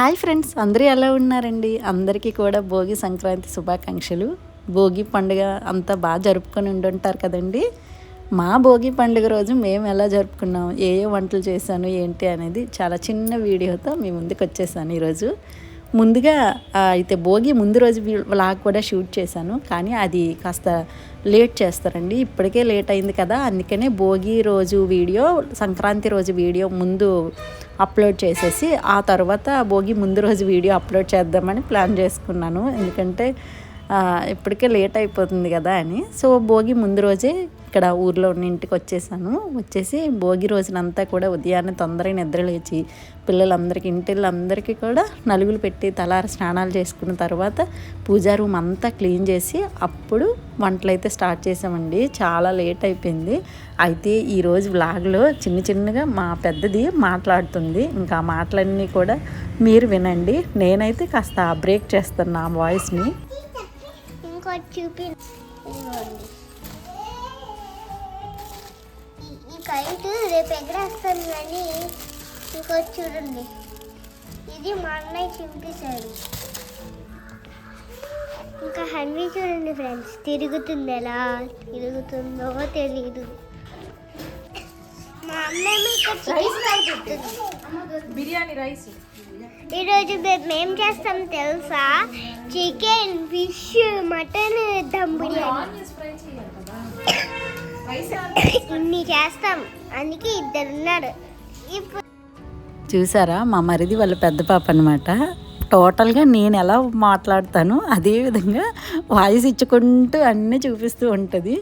Hi friends అందరూ ఎలా ఉన్నారండి? అందరికీ కూడా భోగి సంక్రాంతి శుభాకాంక్షలు. భోగి పండుగ అంతా బాగా జరుపుకొని ఉండుంటారు కదండి. మా భోగి పండుగ రోజు మేము ఎలా జరుపుకున్నాం ఏ ఏ వంటలు చేశాను ఏంటి అనేది చాలా చిన్న వీడియోతో మీ ముందుకు వచ్చేసాను ఈరోజు. ముందుగా అయితే భోగి ముందు రోజు వ్లాగ్ కూడా షూట్ చేశాను. కానీ అది కాస్త లేట్ చేస్తారండి. ఇప్పటికే లేట్ అయింది కదా. అందుకనే భోగి రోజు వీడియో సంక్రాంతి రోజు వీడియో ముందు అప్లోడ్ చేసేసి ఆ తర్వాత భోగి ముందు రోజు వీడియో అప్లోడ్ చేద్దామని ప్లాన్ చేసుకున్నాను. ఎందుకంటే ఇప్పటికే లేట్ అయిపోతుంది కదా అని. సో భోగి ముందు రోజే ఇక్కడ ఊర్లో ఉన్న ఇంటికి వచ్చేసాను. వచ్చేసి భోగి రోజునంతా కూడా ఉదయాన్నే తొందరగా నిద్రలేచి పిల్లలందరికీ ఇంటిళ్ళందరికీ కూడా నలుగులు పెట్టి తలార స్నానాలు చేసుకున్న తర్వాత పూజా రూమ్ అంతా క్లీన్ చేసి అప్పుడు వంటలు అయితే స్టార్ట్ చేసామండి. చాలా లేట్ అయిపోయింది. అయితే ఈరోజు వ్లాగ్లో చిన్న చిన్నగా మా పెద్దది మాట్లాడుతుంది. ఇంకా మాటలన్నీ కూడా మీరు వినండి. నేనైతే కాస్త బ్రేక్ చేస్తాను నా వాయిస్ని. ఇంకోటి చూపి కైట్ రేపు ఎగరేస్తాను కానీ ఇంకోటి చూడండి. ఇది మా అన్నయ్య చింపేశాడు ఇంకా హన్వీ చూడండి ఫ్రెండ్స్ తిరుగుతుంది ఎలా తిరుగుతుందో తెలియదు మా తింటుంది. బిర్యానీ రైస్ ఈరోజు మేము చేస్తాం తెలుసా? Chicken fish mutton dum biryani. ఇన్ని చేస్తాం? అందుకే ఇద్దరు ఉన్నారు ఇప్పుడు చూసారా? మా మరిది వాళ్ళ పెద్ద పాప అనమాట టోటల్గా నేను ఎలా మాట్లాడతాను అదే విధంగా వాయిస్ ఇచ్చుకుంటూ అన్నీ చూపిస్తూ ఉంటుంది.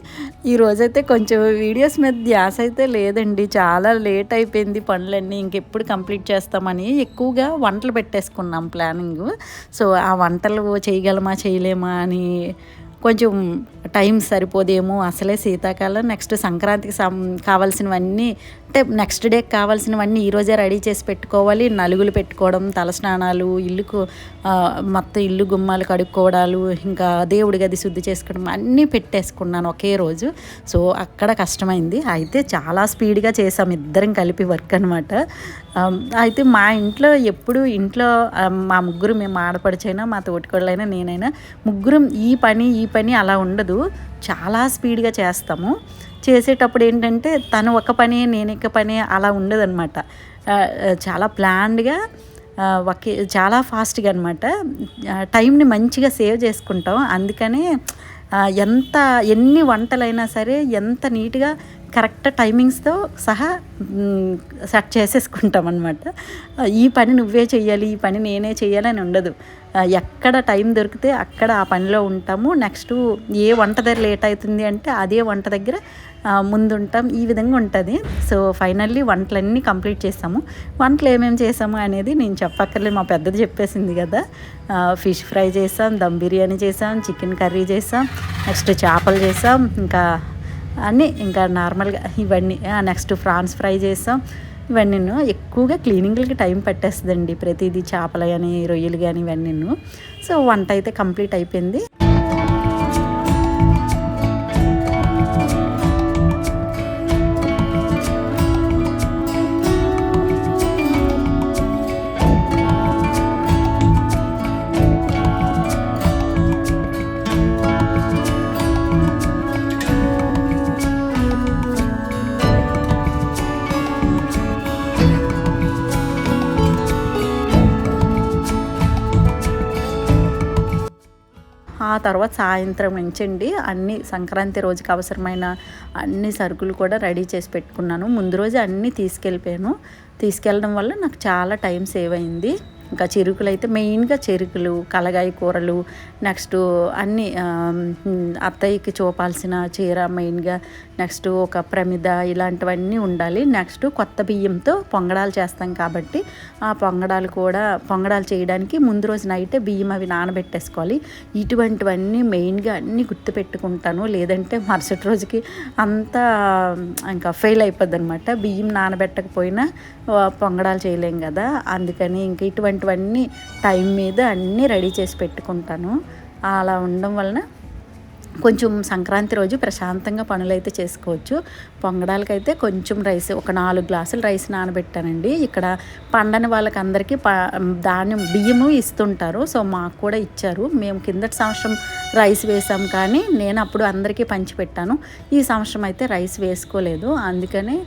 ఈరోజైతే కొంచెం వీడియోస్ మీద ధ్యాస అయితే లేదండి. చాలా లేట్ అయిపోయింది పనులన్నీ. ఇంకెప్పుడు కంప్లీట్ చేస్తామని ఎక్కువగా వంటలు పెట్టేసుకున్నాం ప్లానింగ్. సో ఆ వంటలు చేయగలమా చేయలేమా అని కొంచెం టైం సరిపోదేమో అసలే శీతాకాలం. నెక్స్ట్ సంక్రాంతికి సం కావాల్సినవన్నీ అంటే నెక్స్ట్ డే కావాల్సినవన్నీ ఈరోజే రెడీ చేసి పెట్టుకోవాలి. నలుగులు పెట్టుకోవడం తలస్నానాలు ఇల్లుకు మొత్తం ఇల్లు గుమ్మాలు కడుక్కోవడాలు ఇంకా దేవుడి గది శుద్ధి చేసుకోవడం అన్నీ పెట్టేసుకున్నాను ఒకే రోజు. సో అక్కడ కష్టమైంది. అయితే చాలా స్పీడ్గా చేసాం. ఇద్దరం కలిపి వర్క్ అనమాట అయితే మా ఇంట్లో ఎప్పుడు ఇంట్లో మా ముగ్గురు మేము ఆడపడిచైనా మా తోటికోళ్ళైనా నేనైనా ముగ్గురం ఈ పని ఈ పని అలా ఉండదు. చాలా స్పీడ్గా చేస్తాము. చేసేటప్పుడు ఏంటంటే తను ఒక పని నేను ఒక పని అలా ఉండదన్నమాట. చాలా ప్లాన్డ్గా ఒకే చాలా ఫాస్ట్గా అనమాట టైంని మంచిగా సేవ్ చేసుకుంటాం. అందుకనే ఎంత ఎన్ని వంటలైనా సరే ఎంత నీట్గా కరెక్ట్ టైమింగ్స్తో సహా సెట్ చేసేసుకుంటాం అనమాట ఈ పని నువ్వే చేయాలి ఈ పని నేనే చేయాలని అని ఉండదు. ఎక్కడ టైం దొరికితే అక్కడ ఆ పనిలో ఉంటాము. నెక్స్ట్ ఏ వంట దగ్గర లేట్ అవుతుంది అంటే అదే వంట దగ్గర ముందుంటాం. ఈ విధంగా ఉంటుంది. సో ఫైనల్లీ వంటలన్నీ కంప్లీట్ చేసాము వంటలు ఏమేమి చేసాము అనేది నేను చెప్పక్కర్లేదు. మా పెద్దది చెప్పేసింది కదా. ఫిష్ ఫ్రై చేసాం దమ్ బిర్యానీ చేసాం చికెన్ కర్రీ చేసాం నెక్స్ట్ చేపలు చేసాం ఇంకా అన్నీ ఇంకా నార్మల్గా ఇవన్నీ నెక్స్ట్ ఫ్రాన్స్ ఫ్రై చేసాం. ఇవన్నీ ఎక్కువగా క్లీనింగ్లకి టైం పట్టేస్తుందండి ప్రతిదీ చేపలు కానీ రొయ్యలు కానీ ఇవన్నీ సో వంట అయితే కంప్లీట్ అయిపోయింది. ఆ తర్వాత సాయంత్రం నుంచండి అన్ని సంక్రాంతి రోజుకి అవసరమైన అన్ని సరుకులు కూడా రెడీ చేసి పెట్టుకున్నాను. ముందు రోజు అన్నీ తీసుకెళ్ళిపోయాను. తీసుకెళ్ళడం వల్ల నాకు చాలా టైం సేవ్ అయింది. ఇంకా చెరుకులు అయితే మెయిన్గా చెరుకులు కలగాయ కూరలు నెక్స్ట్ అన్ని అత్తయ్యకి చూపాల్సిన చీర మెయిన్గా నెక్స్ట్ ఒక ప్రమిద ఇలాంటివన్నీ ఉండాలి. నెక్స్ట్ కొత్త బియ్యంతో పొంగడాలు చేస్తాం కాబట్టి ఆ పొంగడాలు కూడా పొంగడాలు చేయడానికి ముందు రోజు నైట్ బియ్యం అవి నానబెట్టేసుకోవాలి. ఇటువంటివన్నీ మెయిన్గా అన్నీ గుర్తుపెట్టుకుంటాను. లేదంటే మరుసటి రోజుకి అంతా ఇంకా ఫెయిల్ అయిపోద్ది అనమాట బియ్యం నానబెట్టకపోయినా పొంగడాలు చేయలేం కదా. అందుకని ఇంక ఇటువంటివన్నీ టైం మీద అన్నీ రెడీ చేసి పెట్టుకుంటాను. అలా ఉండడం వలన కొంచెం సంక్రాంతి రోజు ప్రశాంతంగా పనులైతే చేసుకోవచ్చు. పొంగడాలకైతే కొంచెం రైస్ ఒక నాలుగు గ్లాసులు రైస్ నానబెట్టానండి. ఇక్కడ పండని వాళ్ళకి అందరికీ ప ధాన్యం బియ్యము ఇస్తుంటారు. సో మాకు కూడా ఇచ్చారు. మేము కిందటి సంవత్సరం రైస్ వేసాం కానీ నేను అప్పుడు అందరికీ పంచిపెట్టాను ఈ సంవత్సరం అయితే రైస్ వేసుకోలేదు. అందుకని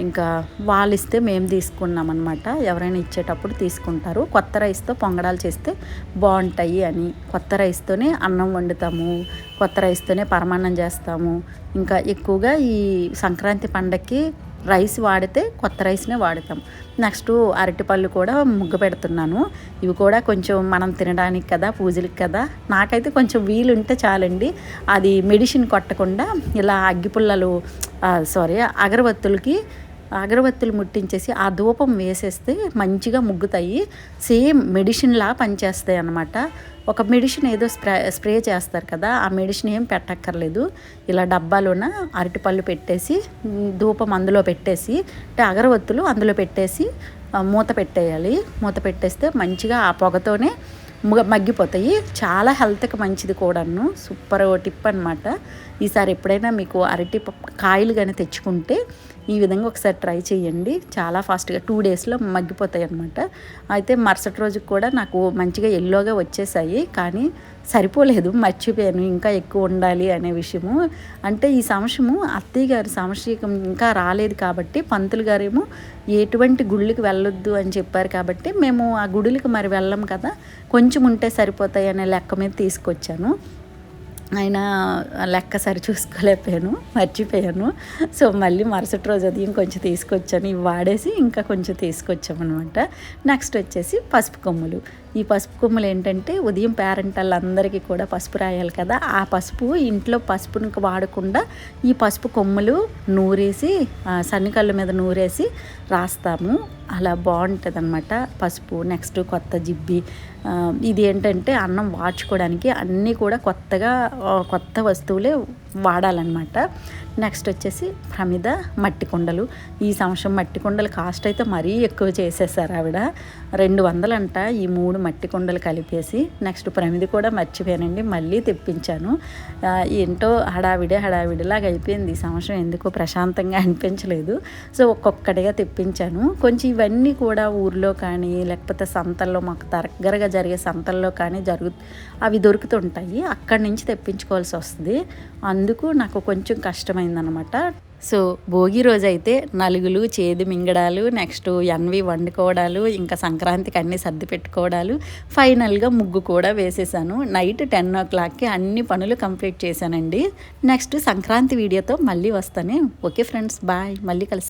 ఇంకా వాళ్ళు ఇస్తే మేము తీసుకున్నాం అనమాట ఎవరైనా ఇచ్చేటప్పుడు తీసుకుంటారు. కొత్త రైస్తో పొంగడాలు చేస్తే బాగుంటాయి అని. కొత్త రైస్తోనే అన్నం వండుతాము. కొత్త రైస్తోనే పరమాన్నం చేస్తాము. ఇంకా ఎక్కువగా ఈ సంక్రాంతి పండగకి రైస్ వాడితే కొత్త రైస్నే వాడతాం. నెక్స్ట్ అరటిపళ్ళు కూడా ముగ్గు పెడుతున్నాను. ఇవి కూడా కొంచెం మనం తినడానికి కదా పూజలకి కదా. నాకైతే కొంచెం వీలుంటే చాలండి. అది మెడిసిన్ కొట్టకుండా ఇలా అగ్గిపుల్లలు సారీ అగరబత్తులకి అగరబత్తులు ముట్టించేసి ఆ ధూపం వేసేస్తే మంచిగా ముగ్గుతాయి. సేమ్ మెడిసిన్లా పనిచేస్తాయి అన్నమాట ఒక మెడిసిన్ ఏదో స్ప్రే స్ప్రే చేస్తారు కదా ఆ మెడిసిన్ ఏం పెట్టక్కర్లేదు. ఇలా డబ్బాలోన అరటిపళ్ళు పెట్టేసి ధూపం అందులో పెట్టేసి అంటే అగరవత్తులు అందులో పెట్టేసి మూత పెట్టేయాలి. మూత పెట్టేస్తే మంచిగా ఆ పొగతోనే మగ్గిపోతాయి. చాలా హెల్త్కి మంచిది కూడాను. సూపర్ టిప్ అనమాట ఈసారి ఎప్పుడైనా మీకు అరటి కాయలు కానీ తెచ్చుకుంటే ఈ విధంగా ఒకసారి ట్రై చేయండి. చాలా ఫాస్ట్గా టూ డేస్లో మగ్గిపోతాయి అనమాట అయితే మరుసటి రోజుకి కూడా నాకు మంచిగా ఎల్లోగా వచ్చేసాయి. కానీ సరిపోలేదు. మర్చిపోయాను. ఇంకా ఎక్కువ ఉండాలి అనే విషయము. అంటే ఈ సంవత్సరము అత్తయ్య గారి సంవత్సరం ఇంకా రాలేదు కాబట్టి పంతులు గారేమో ఎటువంటి గుళ్ళకి వెళ్ళొద్దు అని చెప్పారు కాబట్టి మేము ఆ గుడులకు మరి వెళ్ళం కదా. కొంచెం ఉంటే సరిపోతాయి అనే లెక్క మీద తీసుకొచ్చాను. ఆయన లెక్క సరి చూసుకోలేకపోయాను మర్చిపోయాను. సో మళ్ళీ మరుసటి రోజు అది ఇంకొంచెం తీసుకొచ్చాను. ఇవి వాడేసి ఇంకా కొంచెం తీసుకొచ్చామన్నమాట. నెక్స్ట్ వచ్చేసి పసుపు కొమ్ములు. ఈ పసుపు కొమ్ములు ఏంటంటే ఉదయం పేరెంట్ వాళ్ళందరికీ కూడా పసుపు రాయాలి కదా. ఆ పసుపు ఇంట్లో పసుపుని వాడకుండా ఈ పసుపు కొమ్ములు నూరేసి ఆ, సన్నికళ్ళ మీద నూరేసి రాస్తాము. అలా బాగుంటుంది అనమాట పసుపు. నెక్స్ట్ కొత్త జిబ్బి ఇది ఏంటంటే అన్నం వాచుకోవడానికి అన్నీ కూడా కొత్తగా కొత్త వస్తువులే వాడాలన్నమాట. నెక్స్ట్ వచ్చేసి ప్రమిద మట్టి కుండలు. ఈ సంవత్సరం మట్టి కుండలు కాస్ట్ అయితే మరీ ఎక్కువ చేసేసారు ఆవిడ. రెండు వందలంట ఈ మూడు మట్టి కుండలు కలిపేసి. నెక్స్ట్ ప్రమిద కూడా మర్చిపోయానండి మళ్ళీ తెప్పించాను. ఏంటో హడావిడి హడావిడిలాగా అయిపోయింది. ఈ సంవత్సరం ఎందుకో ప్రశాంతంగా అనిపించలేదు. సో ఒక్కొక్కటిగా తెప్పించాను. కొంచెం ఇవన్నీ కూడా ఊర్లో కానీ లేకపోతే సంతల్లో మాకు దగ్గరగా జరిగే సంతల్లో కానీ జరుగు అవి దొరుకుతుంటాయి. అక్కడి నుంచి తెప్పించుకోవాల్సి వస్తుంది. అందుకు నాకు కొంచెం కష్టమైందనమాట. సో భోగి రోజు అయితే నలుగులు చేదు మింగడాలు నెక్స్ట్ ఎన్వి వండుకోవడాలు ఇంకా సంక్రాంతికి అన్నీ సర్ది పెట్టుకోవడాలు ఫైనల్గా ముగ్గు కూడా వేసేసాను. నైట్ టెన్ ఓ క్లాక్కి అన్ని పనులు కంప్లీట్ చేశానండి. నెక్స్ట్ సంక్రాంతి వీడియోతో మళ్ళీ వస్తాను. Okay friends bye. మళ్ళీ కలిసి